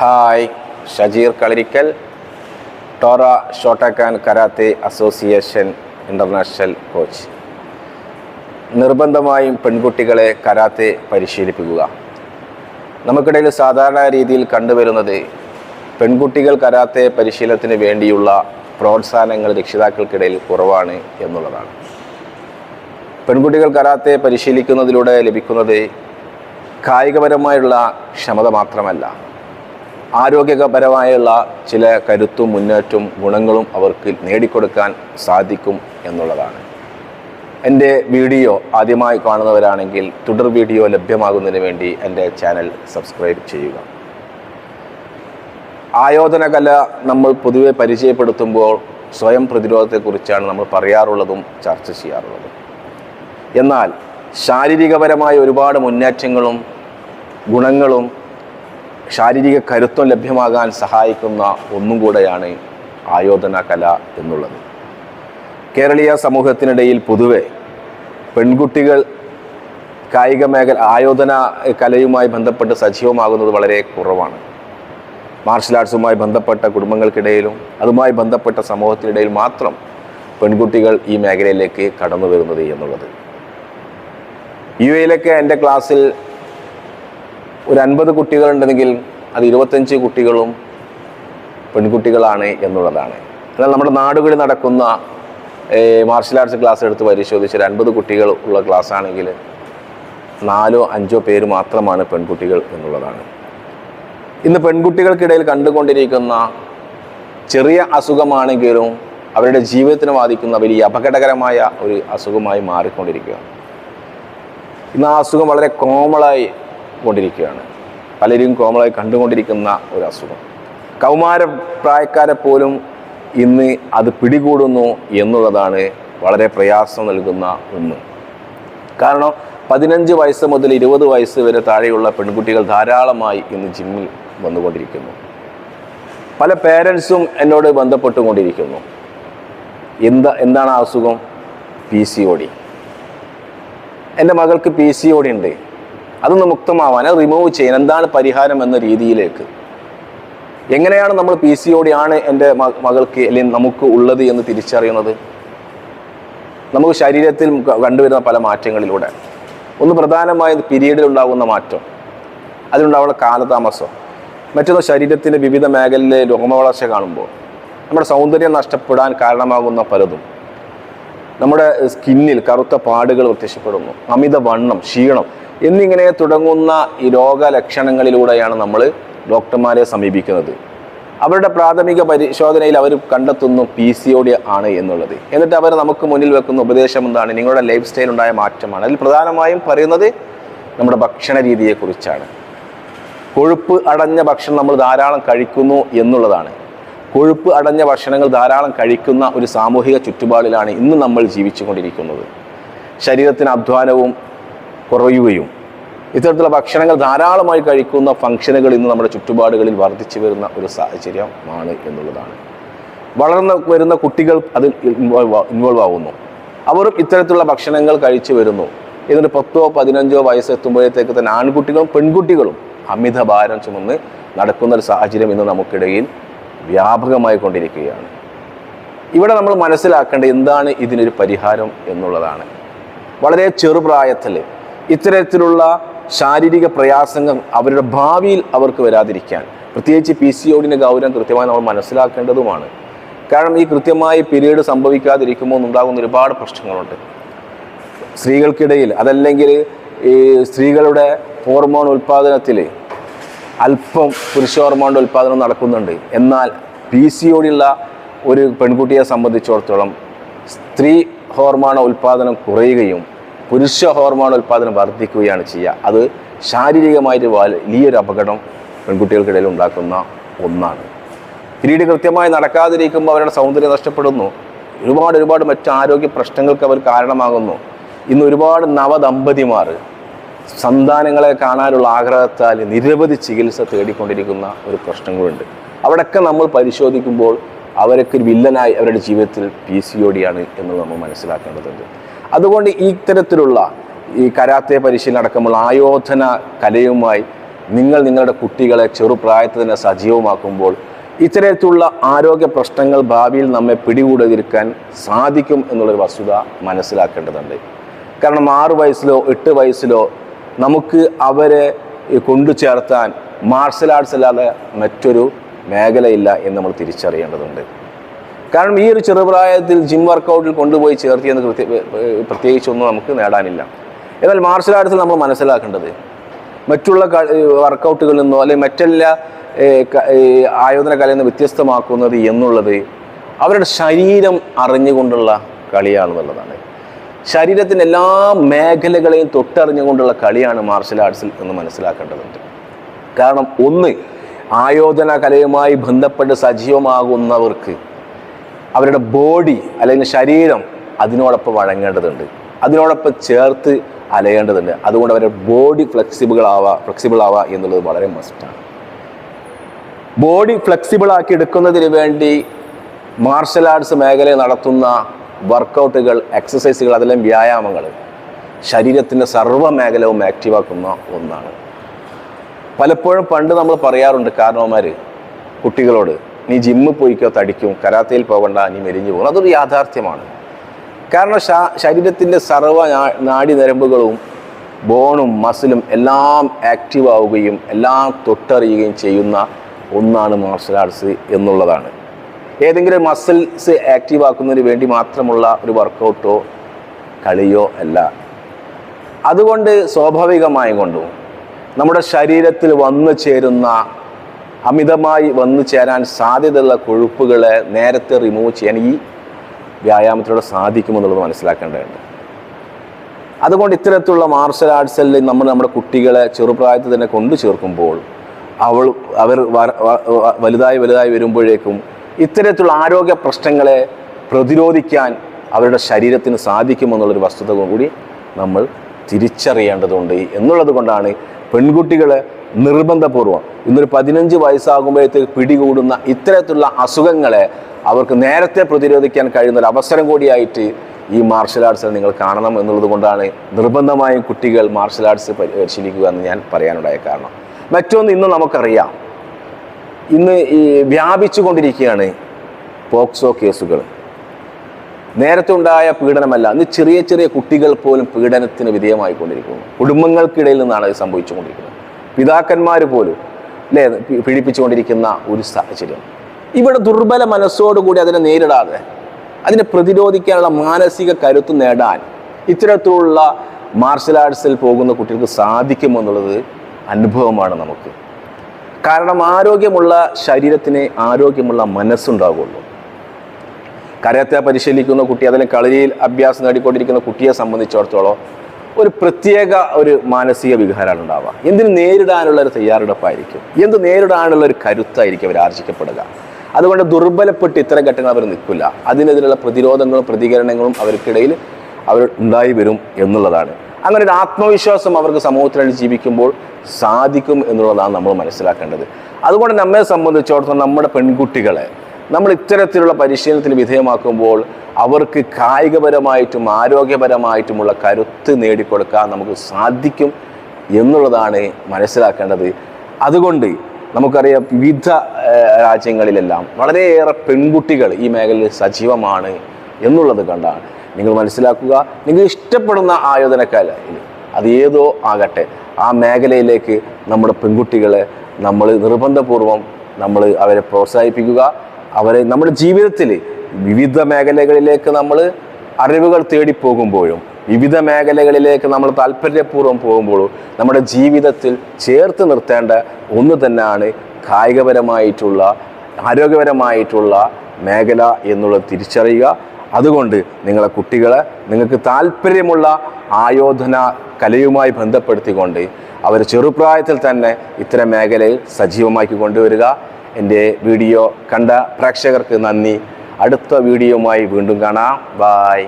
Hi Shajeer Kalarikkal Tora Shotokan karate association international coach. നിർബന്ധമായും പെൺകുട്ടികളെ karate പരിശീലിപ്പിക്കുക. നമുക്കിടയിൽ സാധാരണ രീതിയിൽ കണ്ടുവരുന്നത് പെൺകുട്ടികൾ കരാത്തെ പരിശീലനത്തിന് വേണ്ടിയുള്ള പ്രോത്സാഹനങ്ങൾ രക്ഷിതാക്കൾക്കിടയിൽ കുറവാണ് എന്നുള്ളതാണ്. പെൺകുട്ടികൾ കരാത്തെ പരിശീലിക്കുന്നതിലൂടെ ലഭിക്കുന്നത് കായികപരമായുള്ള ക്ഷമത മാത്രമല്ല. ആരോഗ്യപരമായുള്ള ചില കരുത്തും മുന്നേറ്റവും ഗുണങ്ങളും അവർക്ക് നേടിക്കൊടുക്കാൻ സാധിക്കും എന്നുള്ളതാണ്. എന്റെ വീഡിയോ ആദ്യമായി കാണുന്നവരാണെങ്കിൽ തുടർ വീഡിയോ ലഭ്യമാകുന്നതിന് വേണ്ടി എന്റെ ചാനൽ സബ്സ്ക്രൈബ് ചെയ്യുക. ആയോധന കല നമ്മൾ പൊതുവെ പരിചയപ്പെടുത്തുമ്പോൾ സ്വയം പ്രതിരോധത്തെക്കുറിച്ചാണ് നമ്മൾ പറയാറുള്ളതും ചർച്ച ചെയ്യാറുള്ളതും. എന്നാൽ ശാരീരികപരമായ ഒരുപാട് മുന്നേറ്റങ്ങളും ഗുണങ്ങളും ശാരീരിക കരുത്വം ലഭ്യമാകാൻ സഹായിക്കുന്ന ഒന്നും കൂടെയാണ് ആയോധന കല എന്നുള്ളത്. കേരളീയ സമൂഹത്തിനിടയിൽ പൊതുവെ പെൺകുട്ടികൾ കായിക മേഖല ആയോധന കലയുമായി ബന്ധപ്പെട്ട് സജീവമാകുന്നത് വളരെ കുറവാണ്. മാർഷൽ ആർട്സുമായി ബന്ധപ്പെട്ട കുടുംബങ്ങൾക്കിടയിലും അതുമായി ബന്ധപ്പെട്ട സമൂഹത്തിനിടയിൽ മാത്രം പെൺകുട്ടികൾ ഈ മേഖലയിലേക്ക് കടന്നു വരുന്നത് എന്നുള്ളത്. യു എയിലൊക്കെ എന്റെ ക്ലാസ്സിൽ ഒരു അൻപത് കുട്ടികളുണ്ടെങ്കിൽ അത് ഇരുപത്തഞ്ച് കുട്ടികളും പെൺകുട്ടികളാണ് എന്നുള്ളതാണ്. എന്നാൽ നമ്മുടെ നാടുകളിൽ നടക്കുന്ന മാർഷൽ ആർട്സ് ക്ലാസ് എടുത്ത് പരിശോധിച്ച് ഒരു അൻപത് കുട്ടികൾ ഉള്ള ക്ലാസ് ആണെങ്കിൽ നാലോ അഞ്ചോ പേര് മാത്രമാണ് പെൺകുട്ടികൾ എന്നുള്ളതാണ്. ഇന്ന് പെൺകുട്ടികൾക്കിടയിൽ കണ്ടുകൊണ്ടിരിക്കുന്ന ചെറിയ അസുഖമാണെങ്കിലും അവരുടെ ജീവിതത്തിന് ബാധിക്കുന്ന വലിയ അപകടകരമായ ഒരു അസുഖമായി മാറിക്കൊണ്ടിരിക്കുകയാണ്. ഇന്ന് ആ അസുഖം വളരെ കോമളായി കൊണ്ടിരിക്കുകയാണ്. പലരും കോമളായി കണ്ടുകൊണ്ടിരിക്കുന്ന ഒരു അസുഖം. കൗമാര പ്രായക്കാരെ പോലും ഇന്ന് അത് പിടികൂടുന്നു എന്നുള്ളതാണ് വളരെ പ്രയാസം നൽകുന്ന ഒന്ന്. കാരണം പതിനഞ്ച് വയസ്സ് മുതൽ ഇരുപത് വയസ്സ് വരെ താഴെയുള്ള പെൺകുട്ടികൾ ധാരാളമായി ഇന്ന് ജിമ്മിൽ വന്നുകൊണ്ടിരിക്കുന്നു. പല പേരൻസും എന്നോട് ബന്ധപ്പെട്ടുകൊണ്ടിരിക്കുന്നു. എന്താ എന്താണ് അസുഖം? P C O D. എന്റെ മകൾക്ക് പി സി ഒ ഡി ഉണ്ട്. അതൊന്ന് മുക്തമാവാൻ അത് റിമൂവ് ചെയ്യാൻ എന്താണ് പരിഹാരം എന്ന രീതിയിലേക്ക്. എങ്ങനെയാണ് നമ്മൾ പി സി ഡി ആണ് എന്റെ മകൾക്ക് അല്ലെങ്കിൽ നമുക്ക് ഉള്ളത് എന്ന് തിരിച്ചറിയുന്നത്? നമുക്ക് ശരീരത്തിൽ കണ്ടുവരുന്ന പല മാറ്റങ്ങളിലൂടെ. ഒന്ന് പ്രധാനമായത് പീരീഡിൽ ഉണ്ടാകുന്ന മാറ്റം. അതിലുണ്ടാവുന്ന കാലതാമസം. മറ്റൊന്ന് ശരീരത്തിന്റെ വിവിധ മേഖലയിലെ രോമവളർച്ച കാണുമ്പോൾ. നമ്മുടെ സൗന്ദര്യം നഷ്ടപ്പെടാൻ കാരണമാകുന്ന പലതും. നമ്മുടെ സ്കിന്നിൽ കറുത്ത പാടുകൾ പ്രത്യക്ഷപ്പെടുന്നു. അമിത വണ്ണം ക്ഷീണം എന്നിങ്ങനെ തുടങ്ങുന്ന ഈ രോഗലക്ഷണങ്ങളിലൂടെയാണ് നമ്മൾ ഡോക്ടർമാരെ സമീപിക്കുന്നത്. അവരുടെ പ്രാഥമിക പരിശോധനയിൽ അവർ കണ്ടെത്തുന്നു പി സി ഒ ഡി ആണ് എന്നുള്ളത്. എന്നിട്ട് അവർ നമുക്ക് മുന്നിൽ വെക്കുന്ന ഉപദേശം എന്താണ്? നിങ്ങളുടെ ലൈഫ് സ്റ്റൈൽ ഉണ്ടായ മാറ്റമാണ്. അതിൽ പ്രധാനമായും പറയുന്നത് നമ്മുടെ ഭക്ഷണ രീതിയെക്കുറിച്ചാണ്. കൊഴുപ്പ് അടഞ്ഞ ഭക്ഷണം നമ്മൾ ധാരാളം കഴിക്കുന്നു എന്നുള്ളതാണ്. കൊഴുപ്പ് അടഞ്ഞ ഭക്ഷണങ്ങൾ ധാരാളം കഴിക്കുന്ന ഒരു സാമൂഹിക ചുറ്റുപാടിലാണ് ഇന്ന് നമ്മൾ ജീവിച്ചു ശരീരത്തിന് അധ്വാനവും കുറയുകയും ഇത്തരത്തിലുള്ള ഭക്ഷണങ്ങൾ ധാരാളമായി കഴിക്കുന്ന ഫംഗ്ഷനുകൾ ഇന്ന് നമ്മുടെ ചുറ്റുപാടുകളിൽ വർദ്ധിച്ചു വരുന്ന ഒരു സാഹചര്യമാണ് എന്നുള്ളതാണ്. വളർന്നു വരുന്ന കുട്ടികൾ അതിൽ ഇൻവോൾവ് ഇൻവോൾവ് ആവുന്നു. അവരും ഇത്തരത്തിലുള്ള ഭക്ഷണങ്ങൾ കഴിച്ചു വരുന്നു. എന്നിട്ട് പത്തോ പതിനഞ്ചോ വയസ്സെത്തുമ്പോഴത്തേക്ക് തന്നെ ആൺകുട്ടികളും പെൺകുട്ടികളും അമിത ഭാരം ചുമന്ന് നടക്കുന്ന ഒരു സാഹചര്യം ഇന്ന് നമുക്കിടയിൽ വ്യാപകമായി കൊണ്ടിരിക്കുകയാണ്. ഇവിടെ നമ്മൾ മനസ്സിലാക്കേണ്ട എന്താണ് ഇതിനൊരു പരിഹാരം എന്നുള്ളതാണ്. വളരെ ചെറുപ്രായത്തിൽ ഇത്തരത്തിലുള്ള ശാരീരിക പ്രയാസങ്ങൾ അവരുടെ ഭാവിയിൽ അവർക്ക് വരാതിരിക്കാൻ. പ്രത്യേകിച്ച് പി സി ഒടിന്റെ ഗൗരവം കൃത്യമായി നമ്മൾ മനസ്സിലാക്കേണ്ടതുമാണ്. കാരണം ഈ കൃത്യമായി പീരീഡ് സംഭവിക്കാതിരിക്കുമ്പോൾ ഉണ്ടാകുന്ന ഒരുപാട് പ്രശ്നങ്ങളുണ്ട്. സ്ത്രീകൾക്കിടയിൽ അതല്ലെങ്കിൽ ഈ സ്ത്രീകളുടെ ഹോർമോൺ ഉൽപ്പാദനത്തിൽ അല്പം പുരുഷ ഹോർമോണിന്റെ ഉൽപ്പാദനം നടക്കുന്നുണ്ട്. എന്നാൽ പി സി ഒടിയുള്ള ഒരു പെൺകുട്ടിയെ സംബന്ധിച്ചിടത്തോളം സ്ത്രീ ഹോർമോൺ ഉൽപ്പാദനം കുറയുകയും പുരുഷ ഹോർമോൺ ഉൽപ്പാദനം വർദ്ധിക്കുകയാണ് ചെയ്യുക. അത് ശാരീരികമായിട്ട് വലിയൊരു അപകടം പെൺകുട്ടികൾക്കിടയിൽ ഉണ്ടാക്കുന്ന ഒന്നാണ്. പിന്നീട് കൃത്യമായി നടക്കാതിരിക്കുമ്പോൾ അവരുടെ സൗന്ദര്യം നഷ്ടപ്പെടുന്നു. ഒരുപാട് ഒരുപാട് മറ്റ് ആരോഗ്യ പ്രശ്നങ്ങൾക്ക് അവർ കാരണമാകുന്നു. ഇന്ന് ഒരുപാട് നവദമ്പതിമാർ സന്താനങ്ങളെ കാണാനുള്ള ആഗ്രഹത്താൽ നിരവധി ചികിത്സ തേടിക്കൊണ്ടിരിക്കുന്ന ഒരു പ്രശ്നങ്ങളുണ്ട്. അവിടെയൊക്കെ നമ്മൾ പരിശോധിക്കുമ്പോൾ അവരൊക്കെ ഒരു വില്ലനായി അവരുടെ ജീവിതത്തിൽ പി സി ഒ ഡിയാണ് എന്ന് നമ്മൾ മനസ്സിലാക്കേണ്ടതുണ്ട്. അതുകൊണ്ട് ഈ ഇത്തരത്തിലുള്ള ഈ കരാത്തെ പരിശീലനം അടക്കമുള്ള ആയോധന കലയുമായി നിങ്ങൾ നിങ്ങളുടെ കുട്ടികളെ ചെറുപ്രായത്തിൽ തന്നെ സജീവമാക്കുമ്പോൾ ഇത്തരത്തിലുള്ള ആരോഗ്യ പ്രശ്നങ്ങൾ ഭാവിയിൽ നമ്മെ പിടികൂടാതിരിക്കാൻ സാധിക്കും എന്നുള്ളൊരു വസ്തുത മനസ്സിലാക്കേണ്ടതുണ്ട്. കാരണം ആറു വയസ്സിലോ എട്ട് വയസ്സിലോ നമുക്ക് അവരെ കൊണ്ടു ചേർത്താൻ മാർഷൽ ആർട്സ് അല്ലാതെ മറ്റൊരു മേഖലയില്ല എന്ന് നമ്മൾ തിരിച്ചറിയേണ്ടതുണ്ട്. കാരണം ഈ ഒരു ചെറുപ്രായത്തിൽ ജിം വർക്കൗട്ടിൽ കൊണ്ടുപോയി ചേർത്തിയെന്ന് കൃത്യ പ്രത്യേകിച്ചൊന്നും നമുക്ക് നേടാനില്ല. എന്നാൽ മാർഷൽ ആർട്സിൽ നമ്മൾ മനസ്സിലാക്കേണ്ടത് മറ്റുള്ള വർക്കൗട്ടുകളിൽ നിന്നോ അല്ലെങ്കിൽ മറ്റെല്ലാ ആയോധന കലയിൽ നിന്ന് വ്യത്യസ്തമാക്കുന്നത് എന്നുള്ളത് അവരുടെ ശരീരം അറിഞ്ഞുകൊണ്ടുള്ള കളിയാണെന്നുള്ളതാണ്. ശരീരത്തിന്റെ എല്ലാ മേഖലകളെയും തൊട്ടറിഞ്ഞുകൊണ്ടുള്ള കളിയാണ് മാർഷൽ ആർട്സിൽ എന്ന് മനസ്സിലാക്കേണ്ടതുണ്ട്. കാരണം ഒന്ന് ആയോധന കലയുമായി ബന്ധപ്പെട്ട് സജീവമാകുന്നവർക്ക് അവരുടെ ബോഡി അല്ലെങ്കിൽ ശരീരം അതിനോടൊപ്പം വഴങ്ങേണ്ടതുണ്ട്. അതിനോടൊപ്പം ചേർത്ത് അലയേണ്ടതുണ്ട്. അതുകൊണ്ട് അവരുടെ ബോഡി ഫ്ലെക്സിബിൾ ആവുക ഫ്ലെക്സിബിൾ ആവുക എന്നുള്ളത് വളരെ മസ്റ്റാണ് ബോഡി ഫ്ലെക്സിബിൾ ആക്കി എടുക്കുന്നതിന് വേണ്ടി മാർഷൽ ആർട്സ് മേഖല നടത്തുന്ന വർക്കൗട്ടുകൾ എക്സസൈസുകൾ അതെല്ലാം വ്യായാമങ്ങൾ ശരീരത്തിന്റെ സർവ മേഖലവും ആക്റ്റീവാക്കുന്ന ഒന്നാണ്. പലപ്പോഴും പണ്ട് നമ്മൾ പറയാറുണ്ട് കാരണവന്മാർ കുട്ടികളോട് നീ ജിമ്മിൽ പോയിക്കോ തടിക്കും കരാത്തയിൽ പോകണ്ട നീ മെലിഞ്ഞു പോകണം അതൊരു യാഥാർത്ഥ്യമാണ്. കാരണം ശാ- ശരീരത്തിന്റെ സർവ നാഡി നരമ്പുകളും ബോണും മസിലും എല്ലാം ആക്റ്റീവ് ആവുകയും എല്ലാം തൊട്ടറിയുകയും ചെയ്യുന്ന ഒന്നാണ് മാർഷൽ ആർട്സ് എന്നുള്ളതാണ്. ഏതെങ്കിലും മസിൽസ് ആക്റ്റീവ് ആക്കുന്നതിന് വേണ്ടി മാത്രമുള്ള ഒരു വർക്കൗട്ടോ കളിയോ അല്ല. അതുകൊണ്ട് സ്വാഭാവികമായും കൊണ്ടും നമ്മുടെ ശരീരത്തിൽ വന്നു ചേരുന്ന അമിതമായി വന്നു ചേരാൻ സാധ്യതയുള്ള കൊഴുപ്പുകളെ നേരത്തെ റിമൂവ് ചെയ്യാൻ ഈ വ്യായാമത്തിലൂടെ സാധിക്കുമെന്നുള്ളത് മനസ്സിലാക്കേണ്ടതുണ്ട്. അതുകൊണ്ട് ഇത്തരത്തിലുള്ള മാർഷൽ ആർട്സിൽ നമ്മൾ നമ്മുടെ കുട്ടികളെ ചെറുപ്രായത്തിൽ തന്നെ കൊണ്ടു ചേർക്കുമ്പോൾ അവൾ അവർ വലുതായി വലുതായി വരുമ്പോഴേക്കും ഇത്തരത്തിലുള്ള ആരോഗ്യ പ്രശ്നങ്ങളെ പ്രതിരോധിക്കാൻ അവരുടെ ശരീരത്തിന് സാധിക്കുമെന്നുള്ളൊരു വസ്തുത കൂടി നമ്മൾ തിരിച്ചറിയേണ്ടതുണ്ട്. എന്നുള്ളത് കൊണ്ടാണ് പെൺകുട്ടികളെ നിർബന്ധപൂർവം. ഇന്നൊരു പതിനഞ്ച് വയസ്സാകുമ്പോഴത്തേക്ക് പിടികൂടുന്ന ഇത്തരത്തിലുള്ള അസുഖങ്ങളെ അവർക്ക് നേരത്തെ പ്രതിരോധിക്കാൻ കഴിയുന്ന ഒരു അവസരം കൂടിയായിട്ട് ഈ മാർഷൽ ആർട്സ് നിങ്ങൾ കാണണം എന്നുള്ളത് കൊണ്ടാണ് നിർബന്ധമായും കുട്ടികൾ മാർഷൽ ആർട്സ് പരി- പരിശീലിക്കുക എന്ന് ഞാൻ പറയാനുണ്ടായ കാരണം. മറ്റൊന്ന് ഇന്ന് നമുക്കറിയാം. ഇന്ന് ഈ വ്യാപിച്ചു കൊണ്ടിരിക്കുകയാണ് പോക്സോ കേസുകൾ. നേരത്തെ ഉണ്ടായ പീഡനമല്ല ഇന്ന് ചെറിയ ചെറിയ കുട്ടികൾ പോലും പീഡനത്തിന് വിധേയമായിക്കൊണ്ടിരിക്കുന്നു. കുടുംബങ്ങൾക്കിടയിൽ നിന്നാണ് അത് സംഭവിച്ചുകൊണ്ടിരിക്കുന്നത്. പിതാക്കന്മാർ പോലും അല്ലേ പീഡിപ്പിച്ചുകൊണ്ടിരിക്കുന്ന ഒരു സാഹചര്യം. ഇവിടെ ദുർബല മനസ്സോടുകൂടി അതിനെ നേരിടാതെ അതിനെ പ്രതിരോധിക്കാനുള്ള മാനസിക കരുത്ത് നേടാൻ ഇത്തരത്തിലുള്ള മാർഷൽ ആർട്സിൽ പോകുന്ന കുട്ടികൾക്ക് സാധിക്കുമെന്നുള്ളത് അനുഭവമാണ് നമുക്ക്. കാരണം ആരോഗ്യമുള്ള ശരീരത്തിന് ആരോഗ്യമുള്ള മനസ്സുണ്ടാകുള്ളൂ കരത്തെ പരിശീലിക്കുന്ന കുട്ടി അതിന് കളരിയിൽ അഭ്യാസം നേടിക്കൊണ്ടിരിക്കുന്ന കുട്ടിയെ സംബന്ധിച്ചിടത്തോളം ഒരു പ്രത്യേക ഒരു മാനസിക വികാരമാണ് ഉണ്ടാവുക. എന്തിന് നേരിടാനുള്ള ഒരു തയ്യാറെടുപ്പായിരിക്കും? എന്ത് നേരിടാനുള്ള ഒരു കരുത്തായിരിക്കും അവർ ആർജിക്കപ്പെടുക. അതുകൊണ്ട് ദുർബലപ്പെട്ട് ഇത്തരം ഘട്ടങ്ങൾ അവർ നിൽക്കില്ല. അതിനെതിരെയുള്ള പ്രതിരോധങ്ങളും പ്രതികരണങ്ങളും അവർക്കിടയിൽ അവർ ഉണ്ടായി വരും എന്നുള്ളതാണ്. അങ്ങനെ ഒരു ആത്മവിശ്വാസം അവർക്ക് സമൂഹത്തിനായി ജീവിക്കുമ്പോൾ സാധിക്കും എന്നുള്ളതാണ് നമ്മൾ മനസ്സിലാക്കേണ്ടത്. അതുകൊണ്ട് നമ്മെ സംബന്ധിച്ചിടത്തോളം നമ്മുടെ പെൺകുട്ടികളെ നമ്മൾ ഇത്തരത്തിലുള്ള പരിശീലനത്തിന് വിധേയമാക്കുമ്പോൾ അവർക്ക് കായികപരമായിട്ടും ആരോഗ്യപരമായിട്ടുമുള്ള കരുത്ത് നേടിക്കൊടുക്കാൻ നമുക്ക് സാധിക്കും എന്നുള്ളതാണ് മനസ്സിലാക്കേണ്ടത്. അതുകൊണ്ട് നമുക്കറിയാം വിവിധ രാജ്യങ്ങളിലെല്ലാം വളരെയേറെ പെൺകുട്ടികൾ ഈ മേഖലയിൽ സജീവമാണ് എന്നുള്ളത് കണ്ടാണ്. നിങ്ങൾ മനസ്സിലാക്കുക നിങ്ങൾ ഇഷ്ടപ്പെടുന്ന ആയോധനക്കാല അത് ഏതോ ആകട്ടെ. ആ മേഖലയിലേക്ക് നമ്മുടെ പെൺകുട്ടികളെ നമ്മൾ നിർബന്ധപൂർവം നമ്മൾ അവരെ പ്രോത്സാഹിപ്പിക്കുക. അവരെ നമ്മുടെ ജീവിതത്തിൽ വിവിധ മേഖലകളിലേക്ക് നമ്മൾ അറിവുകൾ തേടി പോകുമ്പോഴും വിവിധ മേഖലകളിലേക്ക് നമ്മൾ താല്പര്യപൂർവം പോകുമ്പോഴും നമ്മുടെ ജീവിതത്തിൽ ചേർത്ത് നിർത്തേണ്ട ഒന്ന് തന്നെയാണ് കായികപരമായിട്ടുള്ള ആരോഗ്യപരമായിട്ടുള്ള മേഖല എന്നുള്ളത് തിരിച്ചറിയുക. അതുകൊണ്ട് നിങ്ങളെ കുട്ടികളെ നിങ്ങൾക്ക് താല്പര്യമുള്ള ആയോധന കലയുമായി ബന്ധപ്പെടുത്തിക്കൊണ്ട് അവർ ചെറുപ്രായത്തിൽ തന്നെ ഇത്തരം മേഖലയിൽ സജീവമാക്കി കൊണ്ടുവരിക. എന്റെ വീഡിയോ കണ്ട പ്രേക്ഷകർക്ക് നന്ദി. അടുത്ത വീഡിയോയുമായി വീണ്ടും കാണാം. ബായ്